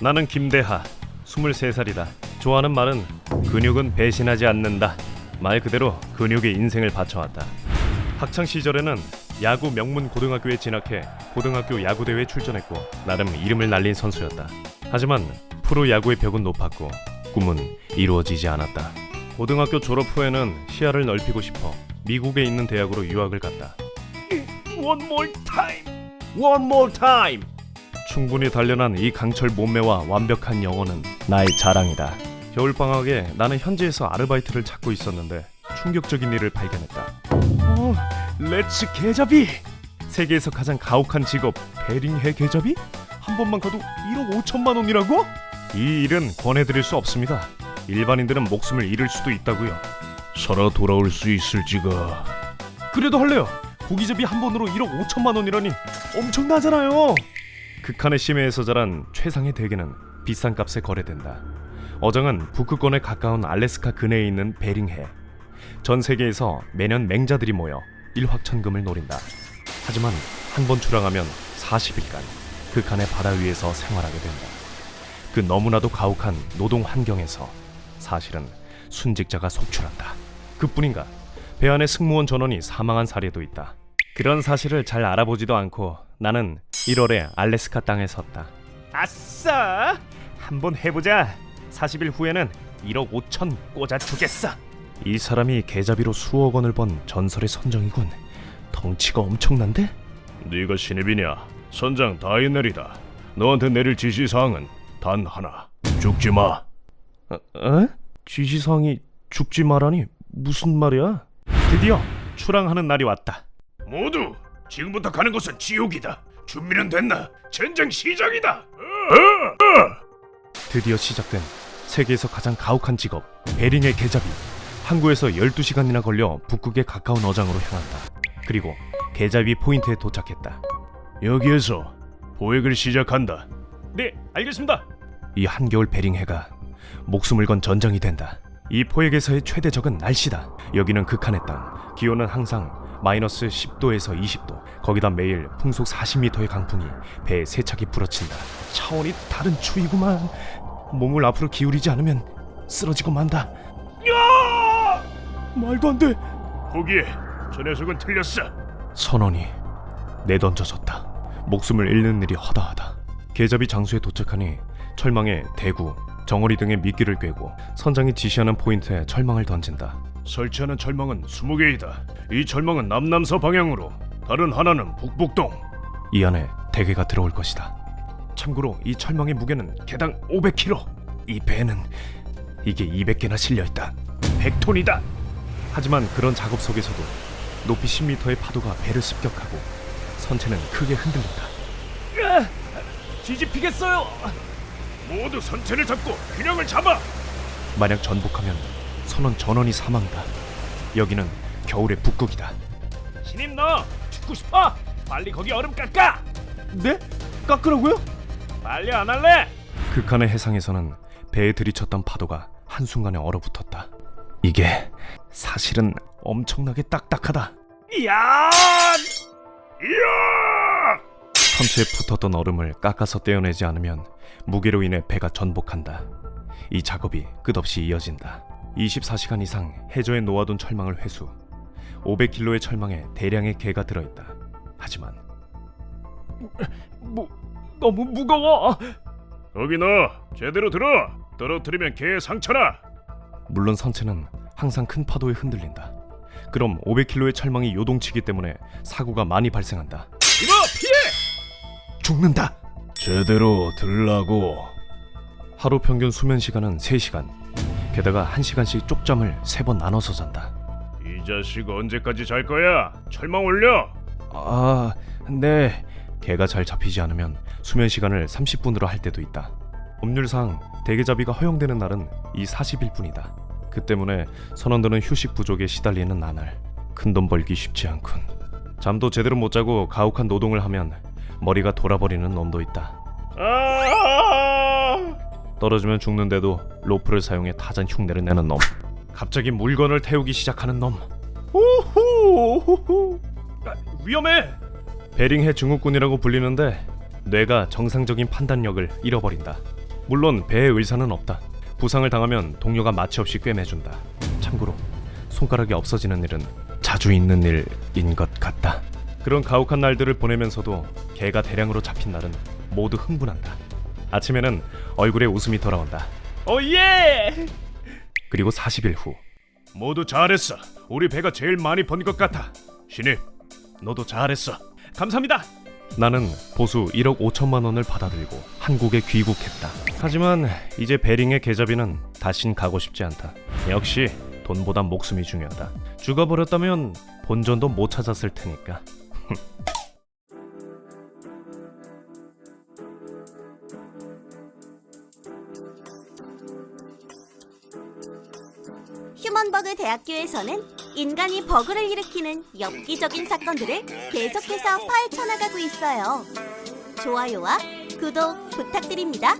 나는 김대하, 23살이다. 좋아하는 말은 근육은 배신하지 않는다. 말 그대로 근육에 인생을 바쳐왔다. 학창 시절에는 야구 명문 고등학교에 진학해 고등학교 야구 대회에 출전했고 나름 이름을 날린 선수였다. 하지만 프로 야구의 벽은 높았고 꿈은 이루어지지 않았다. 고등학교 졸업 후에는 시야를 넓히고 싶어 미국에 있는 대학으로 유학을 갔다. One more time. One more time. 충분히 단련한 이 강철 몸매와 완벽한 영어는 나의 자랑이다. 겨울 방학에 나는 현지에서 아르바이트를 찾고 있었는데 충격적인 일을 발견했다. 어, 렛츠 개잡이. 세계에서 가장 가혹한 직업 베링해 개잡이? 한 번만 가도 1억 5천만 원이라고? 이 일은 권해드릴 수 없습니다. 일반인들은 목숨을 잃을 수도 있다고요. 살아 돌아올 수 있을지가 그래도 할래요. 고기잡이 한 번으로 1억 5천만 원이라니 엄청나잖아요. 극한의 심해에서 자란 최상의 대게는 비싼 값에 거래된다. 어장은 북극권에 가까운 알래스카 근해에 있는 베링해. 전 세계에서 매년 맹자들이 모여 일확천금을 노린다. 하지만 한 번 출항하면 40일간 극한의 바다 위에서 생활하게 된다. 그 너무나도 가혹한 노동 환경에서 사실은 순직자가 속출한다. 그뿐인가 배 안의 승무원 전원이 사망한 사례도 있다. 그런 사실을 잘 알아보지도 않고 나는 1월에 알래스카 땅에 섰다. 아싸! 한번 해보자. 40일 후에는 1억 5천 꽂아주겠어. 이 사람이 계좌비로 수억 원을 번 전설의 선정이군. 덩치가 엄청난데? 네가 신입이냐 선장 다이넬이다 너한테 내릴 지시사항은 단 하나 죽지 마 어? 어? 지시사항이 죽지 마라니 무슨 말이야? 드디어 출항하는 날이 왔다. 모두 지금부터 가는 곳은 지옥이다. 준비는 됐나? 전쟁 시작이다. 드디어 시작된 세계에서 가장 가혹한 직업 베링의 계잡이. 항구에서 12시간이나 걸려 북극에 가까운 어장으로 향한다. 그리고 계잡이 포인트에 도착했다. 여기에서 보획을 시작한다. 네 알겠습니다. 이 한겨울 베링해가 목숨을 건 전장이 된다 이 포획에서의 최대 적은 날씨다. 여기는 극한의 땅 기온은 항상 마이너스 10도에서 20도. 거기다 매일 풍속 40m의 강풍이 배에 세차게 불어친다. 차원이 다른 추위구만. 몸을 앞으로 기울이지 않으면 쓰러지고 만다. 야! 말도 안돼. 포기해. 저 녀석은 틀렸어. 선원이 내던져졌다. 목숨을 잃는 일이 허다하다. 계잡이 장소에 도착하니 철망에 대구, 정어리 등의 미끼를 꿰고 선장이 지시하는 포인트에 철망을 던진다. 설치하는 철망은 20개이다 이 철망은 남남서 방향으로 다른 하나는 북북동 이 안에 대게가 들어올 것이다. 참고로 이 철망의 무게는 개당 500kg. 이 배에는 이게 200개나 실려 있다. 100톤이다. 하지만 그런 작업 속에서도 높이 10m의 파도가 배를 습격하고 선체는 크게 흔들린다. 뒤집히겠어요. 모두 선체를 잡고 균형을 잡아 만약 전복하면 선원 전원이 사망다. 여기는 겨울의 북극이다. 신임 너 죽고 싶어? 빨리 거기 얼음 깎아 네? 깎으라고요? 빨리 안 할래? 극한의 해상에서는 배에 들이쳤던 파도가 한순간에 얼어붙었다. 이게 사실은 엄청나게 딱딱하다. 이야 이야 선체에 붙었던 얼음을 깎아서 떼어내지 않으면 무게로 인해 배가 전복한다. 이 작업이 끝없이 이어진다. 24시간 이상 해저에 놓아둔 철망을 회수. 500kg의 철망에 대량의 개가 들어있다. 하지만 무, 너무 무거워. 거기 너 제대로 들어 떨어뜨리면 개 상처나 물론 선체는 항상 큰 파도에 흔들린다. 그럼 500kg의 철망이 요동치기 때문에 사고가 많이 발생한다. 이거 죽는다. 제대로 들라고 하루 평균 수면 시간은 3시간. 게다가 1시간씩 쪽잠을 3번 나눠서 잔다. 이 자식 언제까지 잘 거야 철망 올려 아, 네. 개가 잘 잡히지 않으면 수면 시간을 30분으로 할 때도 있다. 법률상 대게잡이가 허용되는 날은 이 40일 뿐이다. 그 때문에 선원들은 휴식 부족에 시달리는 나날 큰 돈 벌기 쉽지 않군. 잠도 제대로 못 자고 가혹한 노동을 하면 머리가 돌아버리는 놈도 있다. 아 떨어지면 죽는데도 로프를 사용해 타잔 흉내를 내는 놈. 갑자기 물건을 태우기 시작하는 놈. 오호! 아, 위험해. 베링해 증후군이라고 불리는데 뇌가 정상적인 판단력을 잃어버린다. 물론 배에 의사는 없다. 부상을 당하면 동료가 마취 없이 꿰매준다. 참고로 손가락이 없어지는 일은 자주 있는 일인 것 같다. 그런 가혹한 날들을 보내면서도 개가 대량으로 잡힌 날은 모두 흥분한다. 아침에는 얼굴에 웃음이 돌아온다. 오예! 그리고 40일 후 모두 잘했어. 우리 배가 제일 많이 번 것 같아. 신입, 너도 잘했어. 감사합니다. 나는 보수 1억 5천만 원을 받아들고 한국에 귀국했다. 하지만 이제 베링의 계좌비는 다신 가고 싶지 않다. 역시 돈보다 목숨이 중요하다. 죽어버렸다면 본전도 못 찾았을 테니까. 휴먼버그 대학교에서는 인간이 버그를 일으키는 엽기적인 사건들을 계속해서 파헤쳐 나가고 있어요. 좋아요와 구독 부탁드립니다.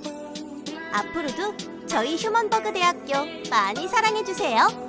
앞으로도 저희 휴먼버그 대학교 많이 사랑해 주세요.